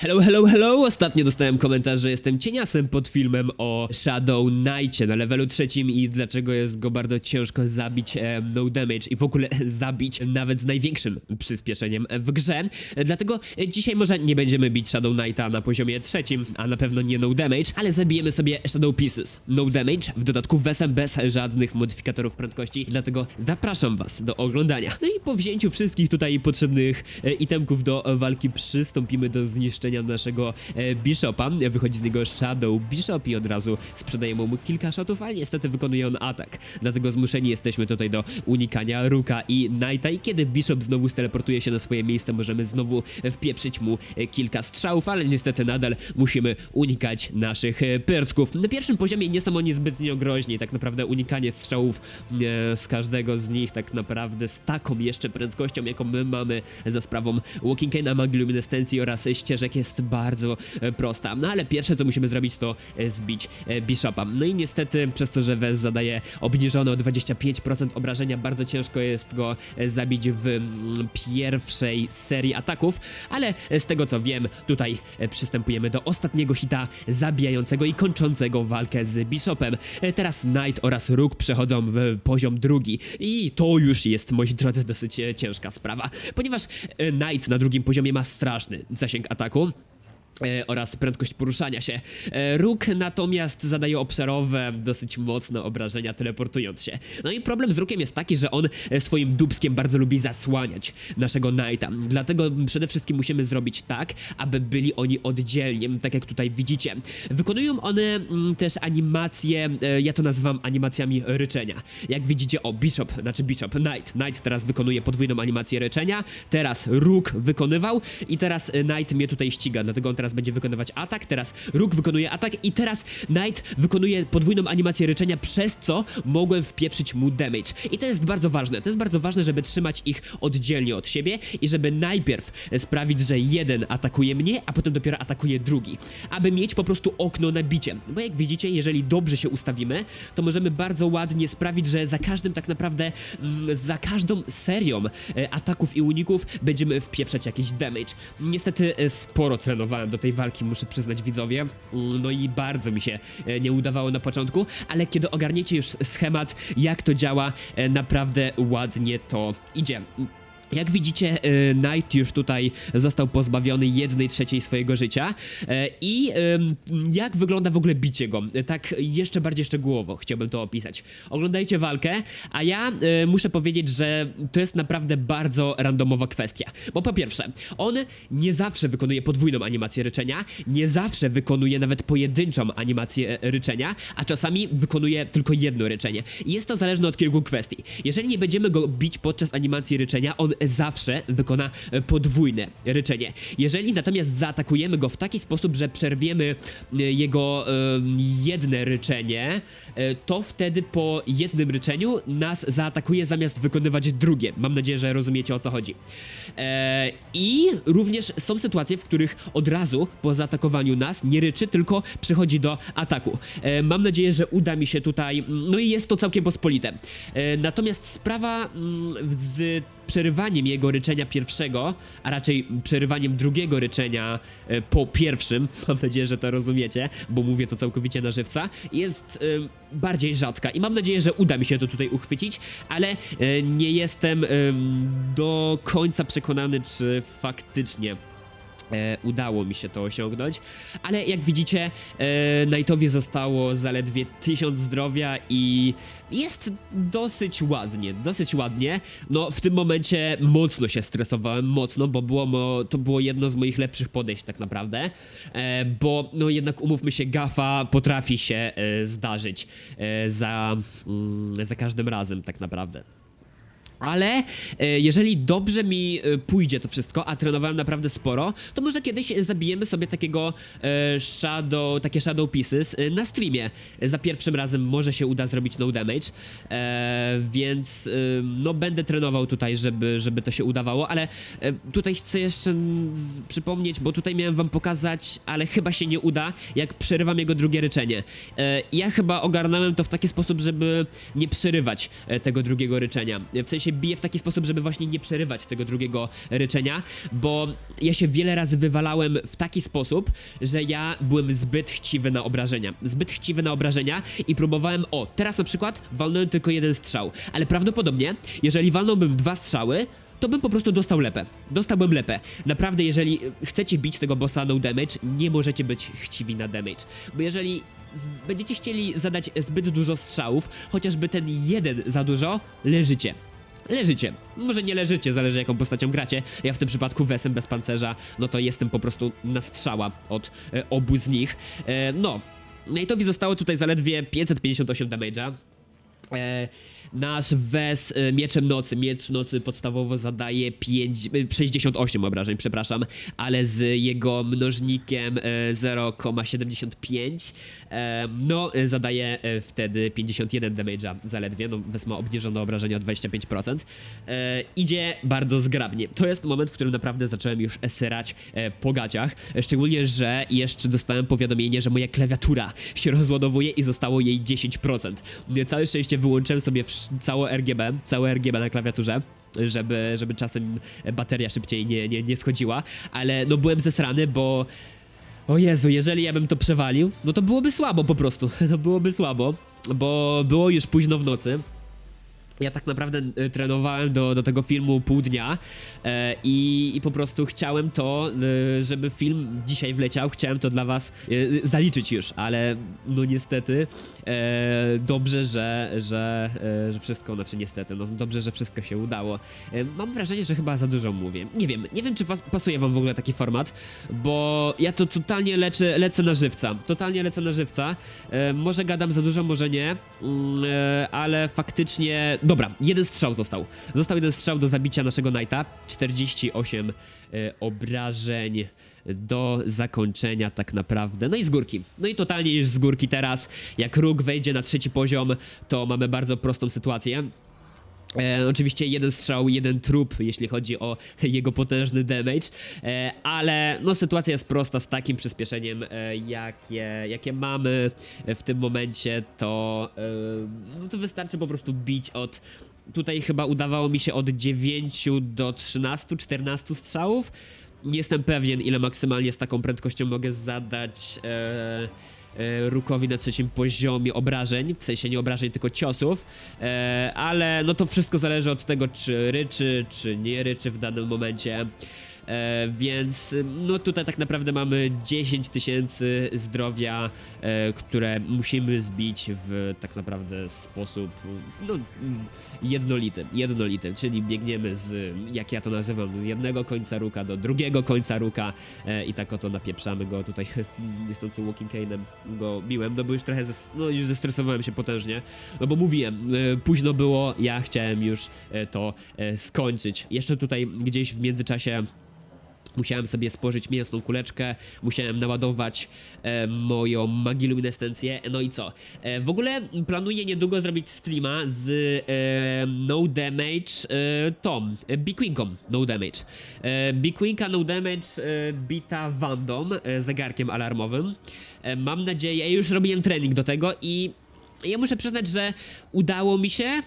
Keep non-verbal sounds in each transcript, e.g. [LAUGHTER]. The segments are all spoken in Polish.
Hello, hello, hello! Ostatnio dostałem komentarz, że jestem cieniasem pod filmem o Shadow Knightie na levelu trzecim i dlaczego jest go bardzo ciężko zabić e, no damage i w ogóle [LAUGHS] zabić nawet z największym przyspieszeniem w grze. Dlatego dzisiaj może nie będziemy bić Shadow Knighta na poziomie trzecim, a na pewno nie no damage, ale zabijemy sobie Shadow Pieces. No damage, w dodatku wesem bez żadnych modyfikatorów prędkości, dlatego zapraszam was do oglądania. No i po wzięciu wszystkich tutaj potrzebnych e, itemków do walki przystąpimy do zniszczenia naszego e, Bishopa. Wychodzi z niego Shadow Bishop i od razu sprzedajemy mu kilka shotów, ale niestety wykonuje on atak. Dlatego zmuszeni jesteśmy tutaj do unikania Ruka i Knighta i kiedy Bishop znowu steleportuje się na swoje miejsce, możemy znowu wpieprzyć mu e, kilka strzałów, ale niestety nadal musimy unikać naszych e, pyrtków. Na pierwszym poziomie nie są oni zbytnio groźni, tak naprawdę unikanie strzałów e, z każdego z nich tak naprawdę z taką jeszcze prędkością, jaką my mamy za sprawą Walking Cane'a, magii luminescencji oraz ścieżek jest bardzo e, prosta. No ale pierwsze co musimy zrobić to e, zbić e, Bishopa. No i niestety przez to, że Wes zadaje obniżone o 25% obrażenia, bardzo ciężko jest go zabić w pierwszej serii ataków, ale z tego co wiem, tutaj przystępujemy do ostatniego hita zabijającego i kończącego walkę z Bishopem. Teraz Knight oraz Rook przechodzą w poziom drugi i to już jest, moi drodzy, dosyć ciężka sprawa, ponieważ Knight na drugim poziomie ma straszny zasięg ataku oraz prędkość poruszania się. E, Róg natomiast zadaje obszarowe, dosyć mocne obrażenia teleportując się. No i problem z Rukiem jest taki, że on e, swoim dubskiem bardzo lubi zasłaniać naszego Knighta. Dlatego przede wszystkim musimy zrobić tak, aby byli oni oddzielnie, tak jak tutaj widzicie. Wykonują one mm, też animacje, e, ja to nazywam animacjami ryczenia. Jak widzicie, o, Bishop, znaczy Bishop, Knight. Knight teraz wykonuje podwójną animację ryczenia, teraz Róg wykonywał i teraz e, Knight mnie tutaj ściga, dlatego on teraz będzie wykonywać atak, teraz Róg wykonuje atak i teraz Knight wykonuje podwójną animację ryczenia, przez co mogłem wpieprzyć mu damage. I to jest bardzo ważne, to jest bardzo ważne, żeby trzymać ich oddzielnie od siebie i żeby najpierw sprawić, że jeden atakuje mnie, a potem dopiero atakuje drugi. Aby mieć po prostu okno na bicie. Bo jak widzicie, jeżeli dobrze się ustawimy, to możemy bardzo ładnie sprawić, że za każdym tak naprawdę, mm, za każdą serią e, ataków i uników będziemy wpieprzać jakiś damage. Niestety e, sporo trenowałem do tej walki, muszę przyznać widzowie, no i bardzo mi się e, nie udawało na początku, ale kiedy ogarniecie już schemat, jak to działa, e, naprawdę ładnie to idzie. Jak widzicie, e, Knight już tutaj został pozbawiony jednej trzeciej swojego życia. E, I jak wygląda w ogóle bicie go? E, Tak jeszcze bardziej szczegółowo chciałbym to opisać. Oglądajcie walkę, a ja muszę powiedzieć, że to jest naprawdę bardzo randomowa kwestia. Bo po pierwsze, on nie zawsze wykonuje podwójną animację ryczenia, nie zawsze wykonuje nawet pojedynczą animację ryczenia, a czasami wykonuje tylko jedno ryczenie. Jest to zależne od kilku kwestii. Jeżeli nie będziemy go bić podczas animacji ryczenia, on zawsze wykona e, podwójne ryczenie. Jeżeli natomiast zaatakujemy go w taki sposób, że przerwiemy e, jego e, jedne ryczenie, to wtedy po jednym ryczeniu nas zaatakuje zamiast wykonywać drugie. Mam nadzieję, że rozumiecie o co chodzi. I również są sytuacje, w których od razu po zaatakowaniu nas nie ryczy, tylko przechodzi do ataku. Mam nadzieję, że uda mi się tutaj. No i jest to całkiem pospolite. Natomiast sprawa mm, z przerywaniem jego ryczenia pierwszego, a raczej przerywaniem drugiego ryczenia e, po pierwszym, [LAUGHS] mam nadzieję, że to rozumiecie, bo mówię to całkowicie na żywca, jest e, bardziej rzadka. I mam nadzieję, że uda mi się to tutaj uchwycić, ale e, nie jestem em, do końca przekonany, czy faktycznie udało mi się to osiągnąć, ale jak widzicie, e, Knightowi zostało zaledwie 1000 zdrowia i jest dosyć ładnie, dosyć ładnie. No w tym momencie mocno się stresowałem, mocno, bo było mo, to było jedno z moich lepszych podejść tak naprawdę, e, bo no jednak umówmy się, gafa potrafi się e, zdarzyć e, za, mm, za każdym razem tak naprawdę. Ale e, jeżeli dobrze mi e, pójdzie to wszystko, a trenowałem naprawdę sporo, to może kiedyś zabijemy sobie takiego e, shadow, takie shadow pieces na streamie. Za pierwszym razem może się uda zrobić no damage, więc no będę trenował tutaj, żeby, żeby to się udawało, ale tutaj chcę jeszcze przypomnieć, bo tutaj miałem wam pokazać, ale chyba się nie uda, jak przerywam jego drugie ryczenie. Ja chyba ogarnąłem to w taki sposób, żeby nie przerywać tego drugiego ryczenia. W sensie się biję w taki sposób, żeby właśnie nie przerywać tego drugiego ryczenia, bo ja się wiele razy wywalałem w taki sposób, że ja byłem zbyt chciwy na obrażenia. Zbyt chciwy na obrażenia i próbowałem, o, teraz na przykład walnąłem tylko jeden strzał, ale prawdopodobnie, jeżeli walnąłbym dwa strzały, to bym po prostu dostał lepę. Dostałbym lepę. Naprawdę, jeżeli chcecie bić tego bossa no damage, nie możecie być chciwi na damage. Bo jeżeli będziecie chcieli zadać zbyt dużo strzałów, chociażby ten jeden za dużo, leżycie. Leżycie. Może nie leżycie, zależy jaką postacią gracie. Ja w tym przypadku wesem bez pancerza, no to jestem po prostu na strzała od e, obu z nich. E, no. Nate'owi zostało tutaj zaledwie 558 damage'a. E, nasz Wes e, Mieczem Nocy, Miecz Nocy podstawowo zadaje 5, e, 68 obrażeń, przepraszam, ale z jego mnożnikiem e, 0,75 e, no e, zadaje e, wtedy 51 damage'a zaledwie, no Wes ma obniżone obrażenia o 25%. E, idzie bardzo zgrabnie. To jest moment, w którym naprawdę zacząłem już syrać e, po gaciach, szczególnie, że jeszcze dostałem powiadomienie, że moja klawiatura się rozładowuje i zostało jej 10%. Całe szczęście wyłączyłem sobie całe RGB, całe RGB na klawiaturze. Żeby, żeby czasem bateria szybciej nie, nie, nie schodziła, ale no byłem zesrany, bo o Jezu, jeżeli ja bym to przewalił, no to byłoby słabo po prostu. [LAUGHS] To byłoby słabo, bo było już późno w nocy. Ja tak naprawdę e, trenowałem do, do tego filmu pół dnia e, i, i po prostu chciałem to, e, żeby film dzisiaj wleciał, chciałem to dla was e, zaliczyć już, ale no niestety e, dobrze, że, że, e, że wszystko, znaczy niestety, no dobrze, że wszystko się udało. E, mam wrażenie, że chyba za dużo mówię. Nie wiem, nie wiem czy was, pasuje wam w ogóle taki format, bo ja to totalnie leczę, lecę na żywca, totalnie lecę na żywca. E, może gadam za dużo, może nie, mm, e, ale faktycznie... Dobra, jeden strzał został. Został jeden strzał do zabicia naszego Knighta. 48 e, obrażeń do zakończenia tak naprawdę. No i z górki. No i totalnie już z górki teraz. Jak róg wejdzie na trzeci poziom, to mamy bardzo prostą sytuację. E, oczywiście jeden strzał, jeden trup, jeśli chodzi o [LAUGHS] jego potężny damage, e, ale no sytuacja jest prosta z takim przyspieszeniem, e, jakie, jakie mamy w tym momencie, to, e, no to wystarczy po prostu bić od, tutaj chyba udawało mi się od 9 do 13, 14 strzałów. Nie jestem pewien, ile maksymalnie z taką prędkością mogę zadać e, Rukowi na trzecim poziomie obrażeń, w sensie nie obrażeń, tylko ciosów, e, ale no to wszystko zależy od tego, czy ryczy, czy nie ryczy w danym momencie. E, więc no tutaj tak naprawdę mamy 10 tysięcy zdrowia, e, które musimy zbić w tak naprawdę sposób no, jednolity, jednolity, czyli biegniemy z, jak ja to nazywam, z jednego końca ruka do drugiego końca ruka e, i tak oto napieprzamy go tutaj. [LAUGHS] Niestący walking cane'em go biłem, no bo już trochę, zes, no już zestresowałem się potężnie, no bo mówiłem, e, późno było, ja chciałem już e, to e, skończyć. Jeszcze tutaj gdzieś w międzyczasie Musiałem sobie spożyć mięsną kuleczkę, musiałem naładować e, moją magiluminescencję, no i co? E, w ogóle planuję niedługo zrobić streama z e, No Damage e, Tom, e, No Damage. E, No Damage e, bita Wandą, e, zegarkiem alarmowym. E, mam nadzieję, ja już robiłem trening do tego i ja muszę przyznać, że udało mi się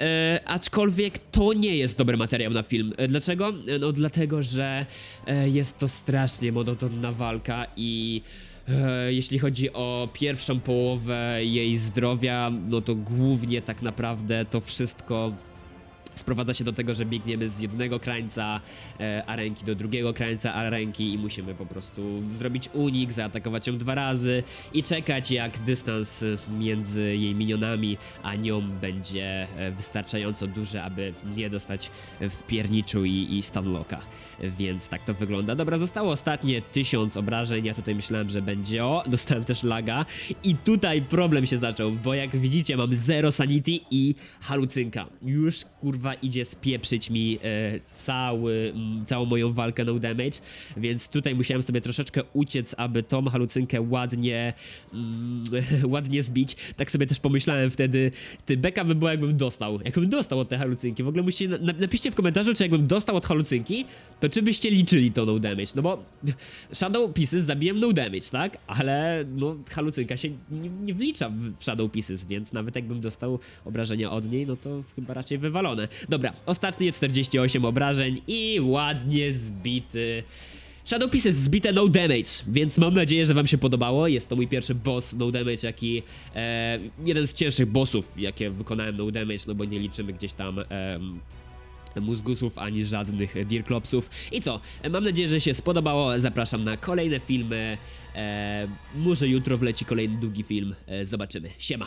E, aczkolwiek to nie jest dobry materiał na film. E, dlaczego? E, No dlatego, że e, jest to strasznie monotonna walka i e, jeśli chodzi o pierwszą połowę jej zdrowia, no to głównie tak naprawdę to wszystko sprowadza się do tego, że biegniemy z jednego krańca e, arenki do drugiego krańca arenki i musimy po prostu zrobić unik, zaatakować ją dwa razy i czekać jak dystans między jej minionami a nią będzie e, wystarczająco duży, aby nie dostać w pierniczu i, i stunlocka. Więc tak to wygląda. Dobra, zostało ostatnie tysiąc obrażeń. Ja tutaj myślałem, że będzie. O, dostałem też laga. I tutaj problem się zaczął, bo jak widzicie, mam zero sanity i halucynka. Już kurwa idzie spieprzyć mi e, cały, całą moją walkę no damage. Więc tutaj musiałem sobie troszeczkę uciec, aby tą halucynkę ładnie, mm, [LAUGHS] ładnie zbić. Tak sobie też pomyślałem wtedy. Ty, beka by było, jakbym dostał. Jakbym dostał od tej halucynki. W ogóle musicie. Na, napiszcie w komentarzu, czy jakbym dostał od halucynki, to czy byście liczyli to no damage? No bo Shadow Pieces zabiłem no damage, tak? Ale no halucynka się nie, nie wlicza w Shadow Pieces, więc nawet jakbym dostał obrażenia od niej, no to chyba raczej wywalone. Dobra, ostatnie 48 obrażeń i ładnie zbity. Shadow Piece jest zbite no damage, więc mam nadzieję, że wam się podobało. Jest to mój pierwszy boss no damage, jaki e, jeden z cięższych bossów, jakie wykonałem no damage, no bo nie liczymy gdzieś tam em, mózgusów ani żadnych dirklopsów. I co? Mam nadzieję, że się spodobało. Zapraszam na kolejne filmy. E, może jutro wleci kolejny długi film. E, zobaczymy. Siema.